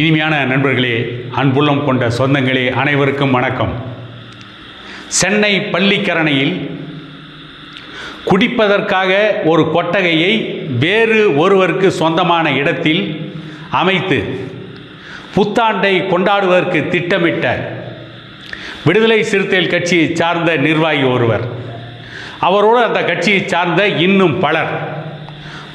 இனிமையான நண்பர்களே அன்புள்ளம் கொண்ட சொந்தங்களே அனைவருக்கும் வணக்கம். சென்னை பள்ளிக்கரணையில் குடிப்பதற்காக ஒரு கொட்டகையை வேறு ஒருவருக்கு சொந்தமான இடத்தில் அமைத்து புத்தாண்டை கொண்டாடுவதற்கு திட்டமிட்ட விடுதலை சிறுத்தைகள் கட்சியை சார்ந்த நிர்வாகி ஒருவர். அவரோடு அந்த கட்சியை சார்ந்த இன்னும் பலர்.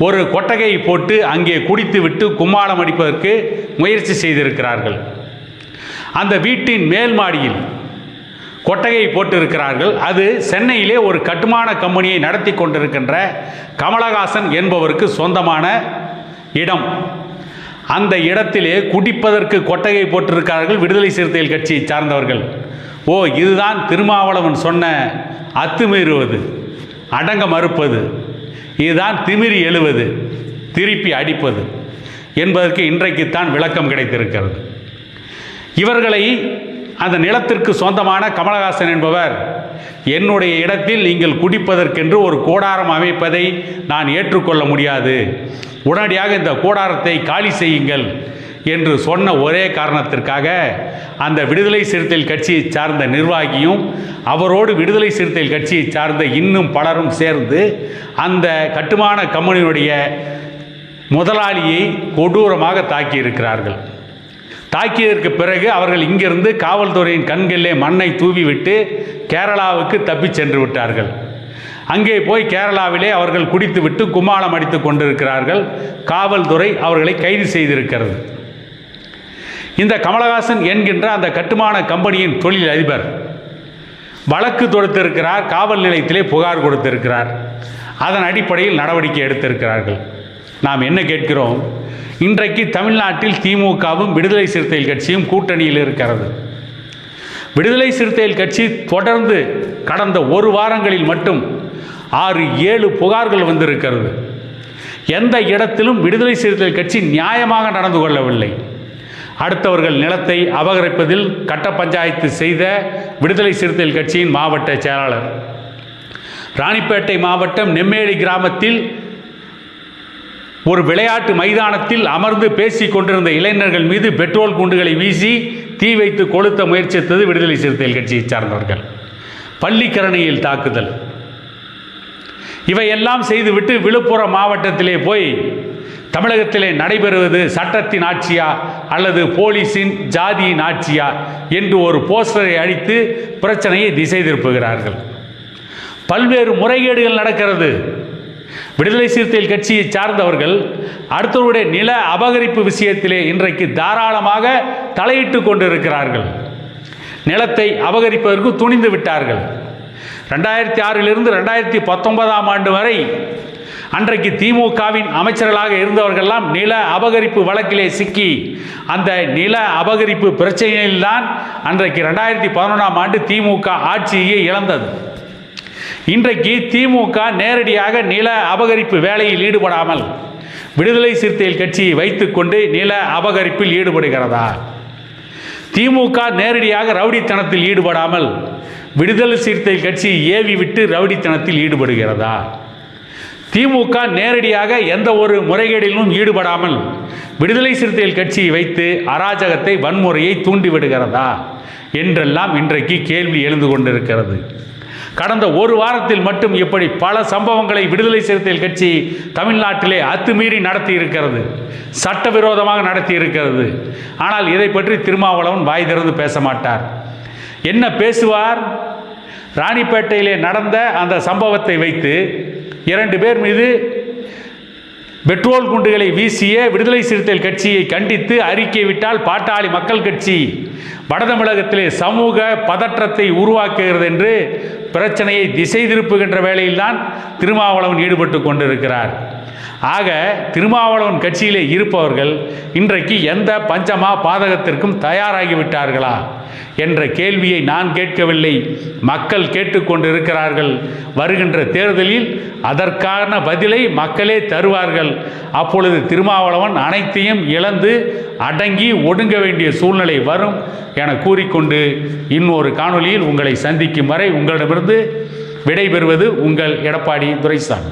ஒரு கொட்டகையை போட்டு அங்கே குடித்துவிட்டு கும்மாளம் அடிப்பதற்கு முயற்சி செய்திருக்கிறார்கள். அந்த வீட்டின் மேல் மாடியில் கொட்டகையை போட்டிருக்கிறார்கள். அது சென்னையிலே ஒரு கட்டுமான கம்பெனியை நடத்தி கொண்டிருக்கின்ற கமலஹாசன் என்பவருக்கு சொந்தமான இடம். அந்த இடத்திலே குடிப்பதற்கு கொட்டகை போட்டிருக்கிறார்கள் விடுதலை சிறுத்தைகள் கட்சியை சார்ந்தவர்கள். ஓ இதுதான் திருமாவளவன் சொன்ன அத்துமீறுவது அடங்க மறுப்பது. இதுதான் திமிரி எழுவது திருப்பி அடிப்பது. என்பதற்கு இன்றைக்குத்தான் விளக்கம் கிடைத்திருக்கிறது. இவர்களை அந்த நிலத்திற்கு சொந்தமான கமலஹாசன் என்பவர் என்னுடைய இடத்தில் நீங்கள் குடிப்பதற்கென்று ஒரு கூடாரம் அமைப்பதை நான் ஏற்றுக்கொள்ள முடியாது. உடனடியாக இந்த கூடாரத்தை காலி செய்யுங்கள் என்று சொன்ன ஒரே காரணத்திற்காக அந்த விடுதலை சிறுத்தைகள் கட்சியை சார்ந்த நிர்வாகியும் அவரோடு விடுதலை சிறுத்தைகள் கட்சியை சார்ந்த இன்னும் பலரும் சேர்ந்து அந்த கட்டுமான கம்பெனியினுடைய முதலாளியை கொடூரமாக தாக்கியிருக்கிறார்கள். தாக்கியதற்கு பிறகு அவர்கள் இங்கிருந்து காவல்துறையின் கண்களிலே மண்ணை தூவிவிட்டு கேரளாவுக்கு தப்பிச் சென்று விட்டார்கள். அங்கே போய் கேரளாவிலே அவர்கள் குடித்துவிட்டு கும்மாளம் அடித்து கொண்டிருக்கிறார்கள். காவல்துறை அவர்களை கைது செய்திருக்கிறது. இந்த கமலஹாசன் என்கின்ற அந்த கட்டுமான கம்பெனியின் தொழில் அதிபர் வழக்கு தொடுத்திருக்கிறார் காவல் நிலையத்திலே புகார் கொடுத்திருக்கிறார். அதன் அடிப்படையில் நடவடிக்கை எடுத்திருக்கிறார்கள். நாம் என்ன கேட்கிறோம்? இன்றைக்கு தமிழ்நாட்டில் திமுகவும் விடுதலை சிறுத்தைகள் கட்சியும் கூட்டணியில் இருக்கிறது. விடுதலை சிறுத்தைகள் கட்சி தொடர்ந்து கடந்த ஒரு வாரங்களில் மட்டும் ஆறு ஏழு புகார்கள் வந்திருக்கிறது. எந்த இடத்திலும் விடுதலை சிறுத்தைகள் கட்சி நியாயமாக நடந்து கொள்ளவில்லை. அடுத்தவர்கள் நிலத்தை அபகரிப்பதில் கட்ட பஞ்சாயத்து செய்த விடுதலை சிறுத்தைகள் கட்சியின் மாவட்ட செயலாளர். ராணிப்பேட்டை மாவட்டம் நெம்மேலி கிராமத்தில் ஒரு விளையாட்டு மைதானத்தில் அமர்ந்து பேசிக் கொண்டிருந்த இளைஞர்கள் மீது பெட்ரோல் குண்டுகளை வீசி தீ வைத்து கொளுத்த முயற்சித்தது விடுதலை சிறுத்தைகள் கட்சியை சார்ந்தவர்கள். பள்ளிக்கரணையில் தாக்குதல். இவையெல்லாம் செய்துவிட்டு விழுப்புரம் மாவட்டத்திலே போய் தமிழகத்திலே நடைபெறுவது சட்டத்தின் ஆட்சியா அல்லது போலீஸின் ஜாதியின் ஆட்சியா என்று ஒரு போஸ்டரை அழித்து பிரச்சனையை திசை திருப்புகிறார்கள். பல்வேறு முறைகேடுகள் நடக்கிறது. விடுதலை சிறுத்தைகள் கட்சியை சார்ந்தவர்கள் அடுத்தவருடைய நில அபகரிப்பு விஷயத்திலே இன்றைக்கு தாராளமாக தலையிட்டு கொண்டிருக்கிறார்கள். நிலத்தை அபகரிப்பதற்கு துணிந்து விட்டார்கள். ரெண்டாயிரத்தி ஆறிலிருந்து ரெண்டாயிரத்தி பத்தொன்பதாம் ஆண்டு வரை அன்றைக்கு திமுகவின் அமைச்சர்களாக இருந்தவர்கள்லாம் நில அபகரிப்பு வழக்கிலே சிக்கி அந்த நில அபகரிப்பு பிரச்சனையில்தான் அன்றைக்கு ரெண்டாயிரத்தி பதினொன்றாம் ஆண்டு திமுக ஆட்சியை இழந்தது. இன்றைக்கு திமுக நேரடியாக நில அபகரிப்பு வேலையில் ஈடுபடாமல் விடுதலை சிறுத்தைகள் கட்சியை வைத்துக்கொண்டு நில அபகரிப்பில் ஈடுபடுகிறதா? திமுக நேரடியாக ரவுடித்தனத்தில் ஈடுபடாமல் விடுதலை சிறுத்தைகள் கட்சியை ஏவி விட்டு ரவுடித்தனத்தில் ஈடுபடுகிறதா? திமுக நேரடியாக எந்த ஒரு முறைகேடிலும் ஈடுபடாமல் விடுதலை சிறுத்தைகள் கட்சியை வைத்து அராஜகத்தை வன்முறையை தூண்டிவிடுகிறதா? என்றெல்லாம் இன்றைக்கு கேள்வி எழுந்து கொண்டிருக்கிறது. கடந்த ஒரு வாரத்தில் மட்டும் இப்படி பல சம்பவங்களை விடுதலை சிறுத்தைகள் கட்சி தமிழ்நாட்டிலே அத்துமீறி நடத்தி இருக்கிறது சட்டவிரோதமாக நடத்தி இருக்கிறது ஆனால் இதை பற்றி திருமாவளவன் வாய் திறந்து பேச மாட்டார். என்ன பேசுவார்? ராணிப்பேட்டையிலே நடந்த அந்த சம்பவத்தை வைத்து இரண்டு பேர் மீது பெட்ரோல் குண்டுகளை வீசிய விடுதலை சிறுத்தைகள் கட்சியை கண்டித்து அறிக்கை விட்டால் பாட்டாளி மக்கள் கட்சி வடதமிழகத்திலே சமூக பதற்றத்தை உருவாக்குகிறது என்று பிரச்சனையை திசை திருப்புகின்ற வேலையில்தான் திருமாவளவன் ஈடுபட்டு கொண்டிருக்கிறார். ஆக திருமாவளவன் கட்சியிலே இருப்பவர்கள் இன்றைக்கு எந்த பஞ்சமா பாதகத்திற்கும் தயாராகிவிட்டார்களா? என்ற கேள்வியை நான் கேட்கவில்லை. மக்கள் கேட்டுக்கொண்டிருக்கிறார்கள். வருகின்ற தேர்தலில் அதற்கான பதிலை மக்களே தருவார்கள். அப்பொழுது திருமாவளவன் அனைத்தையும் இழந்து அடங்கி ஒடுங்க வேண்டிய சூழ்நிலை வரும் என கூறிக்கொண்டு இன்னொரு காணொளியில் உங்களை சந்திக்கும் வரை உங்களிடமிருந்து விடைபெறுவது உங்கள் எடப்பாடி துரைசாமி.